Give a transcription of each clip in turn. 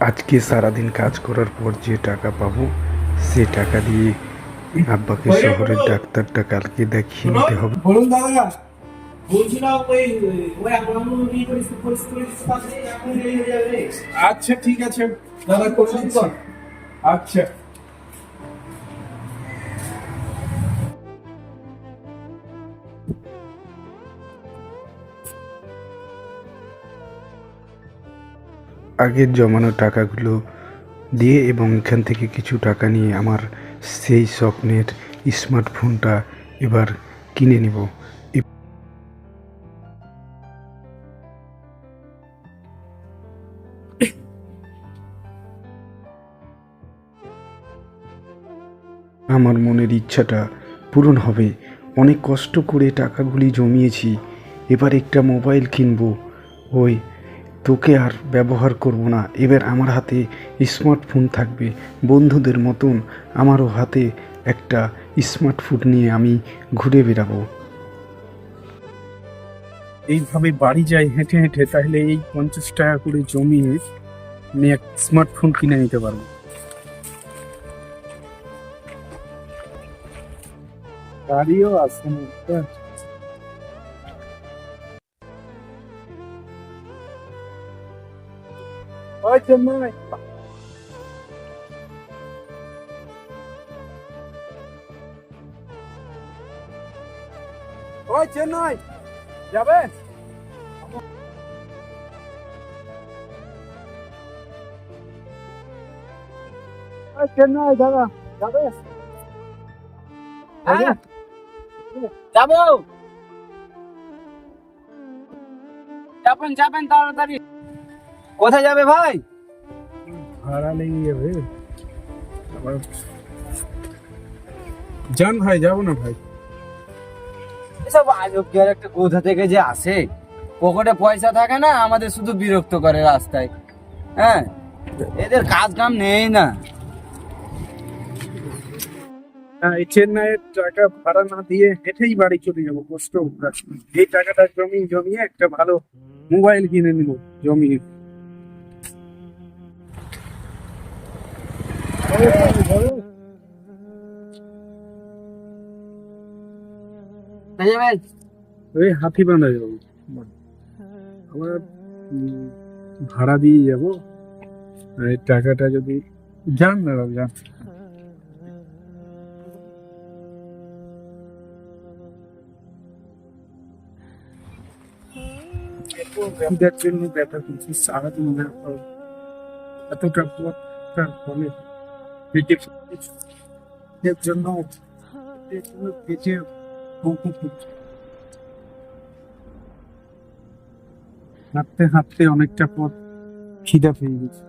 আজকে সারাদিন কাজ করার পর যে টাকা পাবো সে টাকা দিয়ে আব্বাকে শহরের ডাক্তারটা কালকে দেখিয়ে নিতে হবে। আচ্ছা ঠিক আছে। দাদা করে আচ্ছা। আগের জমানো টাকাগুলো দিয়ে এবং এখান থেকে কিছু টাকা নিয়ে আমার সেই স্বপ্নের স্মার্টফোনটা এবার কিনে নিব। আমার মনের ইচ্ছাটা পূরণ হবে। অনেক কষ্ট করে টাকাগুলি জমিয়েছি। এবার একটা মোবাইল কিনবো। ওই তোকে আর ব্যবহার করব না। এবার আমার হাতে স্মার্টফোন থাকবে। বন্ধুদের মতন আমারও হাতে একটা স্মার্টফোন নিয়ে আমি ঘুরে বেড়াবো। এইভাবে বাড়ি যাই হেঁটে হেঁটে, তাহলে এই পঞ্চাশ টাকা করে জমিয়ে আমি এক স্মার্টফোন কিনে নিতে পারব। গাড়িও আছে। না একটা। ওই চেন্নাই ওই চেন্নাই যাবেন ওই চেন্নাই দাদা যাবে হ্যাঁ যাব যাবেন যাবেন তাড়াতাড়ি কোথায় যাবে ভাই? ভাড়া লেগে যাবে আবার যান ভাই যাব না ভাই। এসব আজব কি আর একটা কোথা থেকে যে আসে পকেটে পয়সা থাকে না আমাদের শুধু বিরক্ত করে রাস্তায়। হ্যাঁ? এদের কাজ কাম নেই না। হ্যাঁ এই চেন্নাইয়ের টাকা ভাড়া না দিয়ে হেঁটেই বাড়ি চলে যাব কষ্ট এই টাকাটা জমি জমিয়ে একটা ভালো মোবাইল কিনে নিব জমিয়ে। ওই হাতি বাঁধা যাব। উম, ভাড়া দিয়ে যাব। এই টাকাটা যদি যান দাদা যান। জন্য ব্যথা করছি সারাদিন। এতটা পথ তার ফলে এর জন্য পেটে হাঁটতে হাঁটতে অনেকটা পথ খিদা পেয়ে গেছে।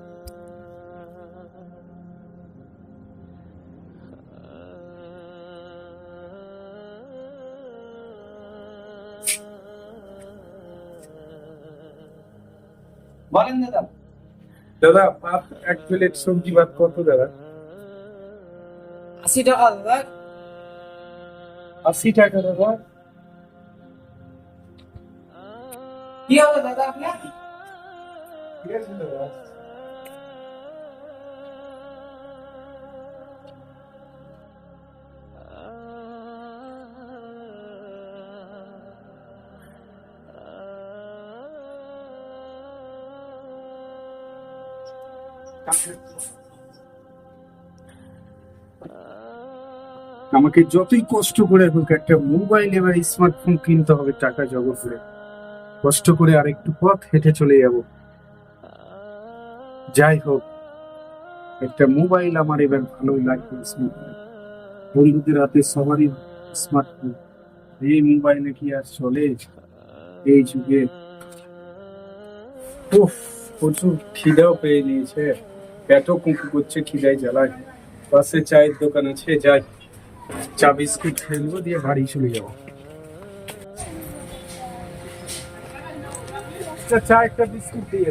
বলেন দাদা। দাদা ভাত এক প্লেট সবজি ভাত কত দাদা? আশি টাকা দাদা আশি টাকা দাদা কি হবে দাদা আপনার ঠিক আছে দাদা আমাকে যতই কষ্ট করে হোক, একটা মোবাইল এবার স্মার্টফোন কিনতে হবে টাকা জগৎ করে কষ্ট করে আর একটু পথ হেঁটে চলে যাব। যাই হোক, একটা মোবাইল আমার এবার ভালোই লাগবে স্মার্টফোন বন্ধুদের হাতে সবারই স্মার্টফোন এই মোবাইলে কি আর চলে? এই যুগে। উফ, প্রচুর খিদাও পেয়ে নিয়েছে এত কুঁকু করছে, খিদায় জ্বালায়। পাশে চায়ের দোকান আছে, যাই। চা বিস্কুট খেলব দিয়ে বাড়ি চলে যাব। আচ্ছা চা একটা বিস্কুট দিয়ে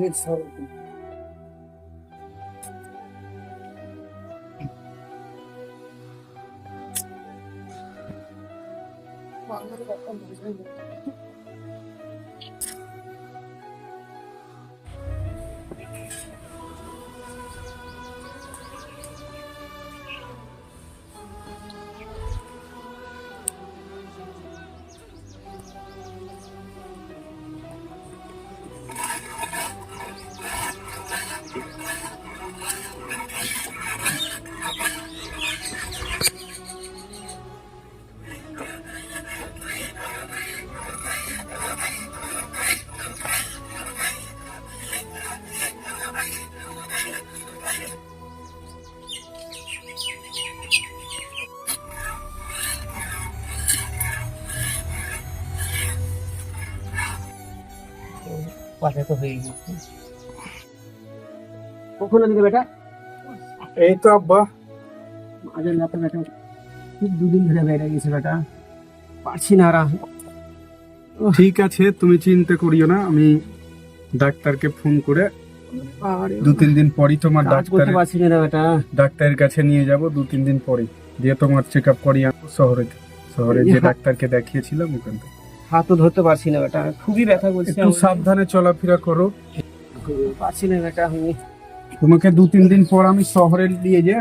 Geç sarıldım. Bu anları bakmamız কথা তো হয়ে গেছে কখন দিকে বেটা? এই তো আব্বা। রাতে বেটা খুব দুদিন ধরে বেড়ে গেছে বেটা। পারছি না আর। ঠিক আছে তুমি চিন্তা করিও না আমি ডাক্তারকে ফোন করে দু তিন দিন পরই তোমার কাজ ডাক্তার করতে পারছি না রে ডাক্তারের কাছে নিয়ে যাব দু তিন দিন পরে দিয়ে তোমার চেক আপ করি শহরে শহরে যে ডাক্তারকে দেখিয়েছিলাম ওখান থেকে। হাতও ধরতে পারছি না বেটা খুবই ব্যথা করছে একটু সাবধানে চলাফেরা করো। পারছি না বেটা আমি তোমাকে দু তিন দিন পর আমি শহরে নিয়ে যে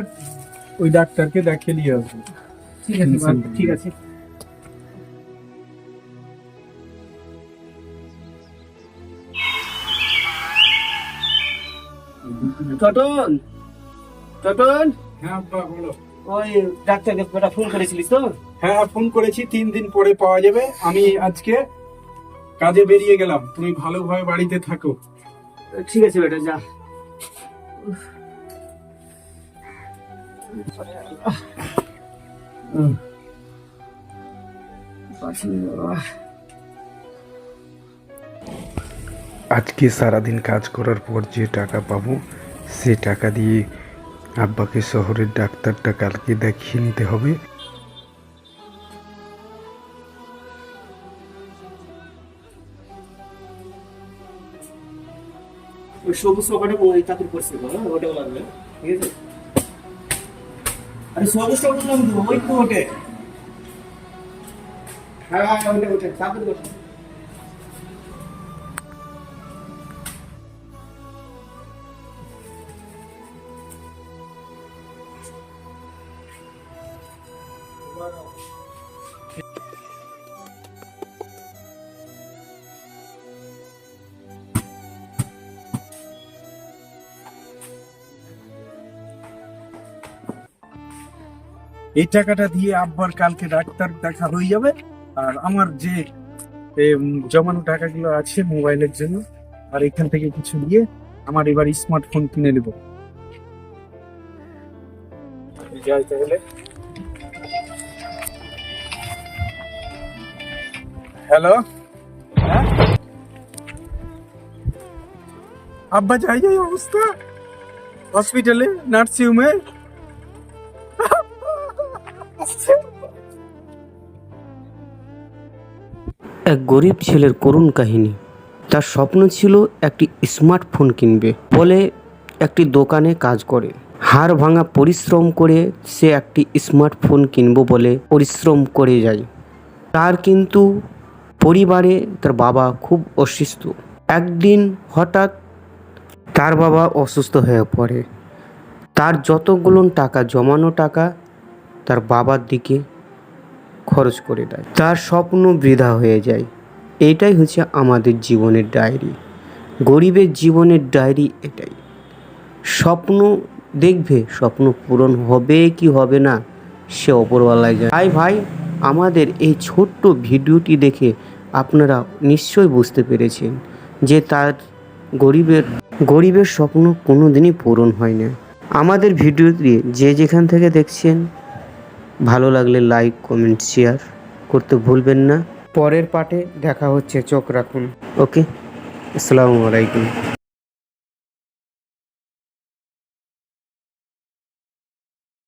ওই ডাক্তারকে দেখিয়ে নিয়ে আসব। ঠিক আছে ঠিক আছে। টটন টটন। হ্যাঁ বলো। ওই ডাক্তারকে বেটা ফোন করেছিলিস তো? হ্যাঁ হ্যাঁ ফোন করেছি তিন দিন পরে পাওয়া যাবে। আমি আজকে কাজে বেরিয়ে গেলাম। তুমি ভালোভাবে বাড়িতে থাকো। ঠিক আছে বেটা যা। আজকে সারাদিন কাজ করার পর যে টাকা পাবো সে টাকা দিয়ে আব্বাকে শহরের ডাক্তারটা কালকে দেখিয়ে নিতে হবে। ওই সবুজ হ্যাঁ? ঠিক আছে? তো ওই তো ওটে হ্যাঁ ওটা ওটা পড়ছে এই টাকাটা দিয়ে আব্বার কালকে ডাক্তার দেখা হয়ে যাবে। আর আমার যে জমানো টাকাগুলো আছে মোবাইলের জন্য, আর এখান থেকে কিছু দিয়ে আমার এবার স্মার্টফোন কিনে নেব। যাই তাহলে। হ্যালো আব্বা যাই যাই অবস্থা। হসপিটালে নার্সিং হোমে এক গরিব ছেলের করুণ কাহিনী। তার স্বপ্ন ছিল একটি স্মার্টফোন কিনবে। বলে একটি দোকানে কাজ করে। হাড় ভাঙা পরিশ্রম করে সে একটি স্মার্টফোন কিনবো বলে পরিশ্রম করে যায়। তার কিন্তু পরিবারে তার বাবা খুব অসুস্থ। একদিন হঠাৎ তার বাবা অসুস্থ হয়ে পড়ে। তার যতগুলো টাকা, জমানো টাকা তার বাবার দিকে খরচ করে দেয়। তার স্বপ্ন বৃধা হয়ে যায়। এটাই হচ্ছে আমাদের জীবনের ডায়েরি। গরিবের জীবনের ডায়েরি এটাই। স্বপ্ন দেখবে, স্বপ্ন পূরণ হবে কি হবে না, সে অপরওয়ালায় যায়। তাই ভাই, আমাদের এই ছোট্ট ভিডিওটি দেখে আপনারা নিশ্চয়ই বুঝতে পেরেছেন যে তার গরিবের গরিবের স্বপ্ন কোনো দিনই পূরণ হয় না আমাদের ভিডিওটি যে যেখান থেকে দেখছেন, ভালো লাগলে লাইক কমেন্ট শেয়ার করতে ভুলবেন না। পরের পার্টে দেখা হচ্ছে, চোখ রাখুন। ওকে, আসসালামু আলাইকুম।